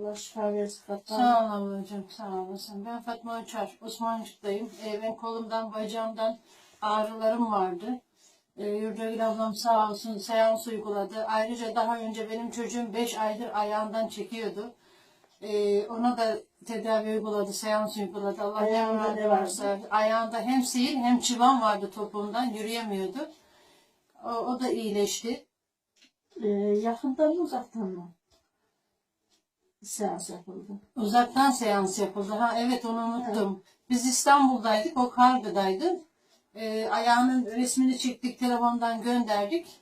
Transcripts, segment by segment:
Allah şifa versin Fatma. Sağ ol ablacığım, sağ olasın. Ben Fatma Uçar, Osmancık'tayım. Ee, ben kolumdan, bacağımdan ağrılarım vardı. Ee, Yurdagül ablam sağ olsun seans uyguladı. Ayrıca daha önce benim çocuğum 5 aydır ayağından çekiyordu. Ee, ona da tedavi uyguladı, seans uyguladı. Allah Ayağında ne varsa. Ayağında hem sihir hem çıban vardı topuğundan, yürüyemiyordu. O, o da iyileşti. Ee, yakından mı uzaktan mı? Seans yapıldı. Uzaktan seans yapıldı. Ha evet onu unuttum. Biz İstanbul'daydık, o Kargı'daydı. Ee, ayağının resmini çektik, telefondan gönderdik.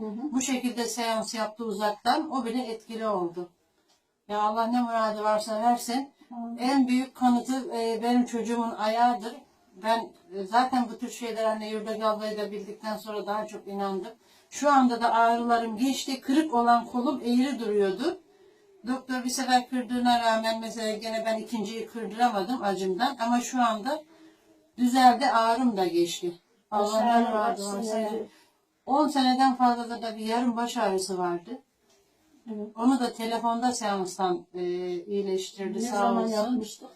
Hı hı. Bu şekilde seans yaptı uzaktan. O bile etkili oldu. Ya Allah ne muradı varsa versin. En büyük kanıtı e, benim çocuğumun ayağıdır. Ben e, zaten bu tür şeyler anne Yurdaki ablayı da bildikten sonra daha çok inandım. Şu anda da ağrılarım geçti. Kırık olan kolum eğri duruyordu. Doktor bir sefer kırdığına rağmen mesela gene ben ikinciyi kırdıramadım acımdan. Ama şu anda düzeldi ağrım da geçti. Allah ne Aşağı muradı baksın varsa. yani. 10 seneden fazla da bir yarım baş ağrısı vardı. Evet. Onu da telefonda seanstan e, iyileştirdi Ne sağ zaman olsun. yapmıştık?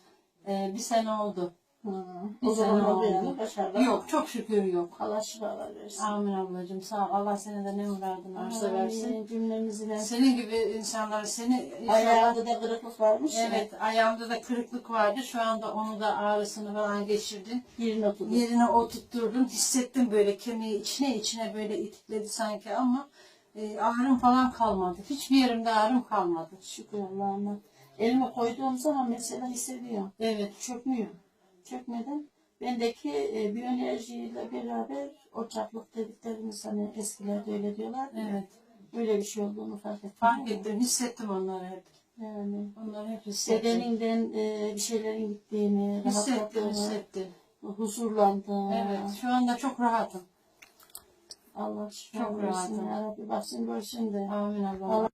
E, bir sene oldu. Hı. Bir O zaman başarılı. Yok çok şükür yok. Allah şifalar versin. Amin ablacığım sağ ol. Allah seni de ne muradın varsa versin. Cümlemizi versin. Senin gibi insanlar seni Ayağında da kırıklık varmış ya. Evet ayağımda da kırıklık vardı. Şu anda onu da ağrısını falan geçirdin. Yerine oturdu. Yerine oturtturdun. Hissettim böyle kemiği içine içine böyle itikledi sanki ama e, ağrım falan kalmadı. Hiçbir yerimde ağrım kalmadı. Şükür Allah'ıma. Elime koyduğum zaman mesela hissediyorum. Evet. Çökmüyor. Çökmeden bendeki e, bir enerjiyle beraber o çaplık dediklerimiz hani eskilerde öyle diyorlar. Evet. Öyle bir şey olduğunu fark ettim. Fark ettim. Hissettim onları hep. Yani Onları hep hissettim. bedeninden e, bir şeylerin gittiğini, Hissettim, hissettim. huzurlandığını. Evet. Şu anda çok rahatım. Allah şifa Çok rahatım. ya Rabbi. Baksın görsün de. Amin Allah'ım. Allah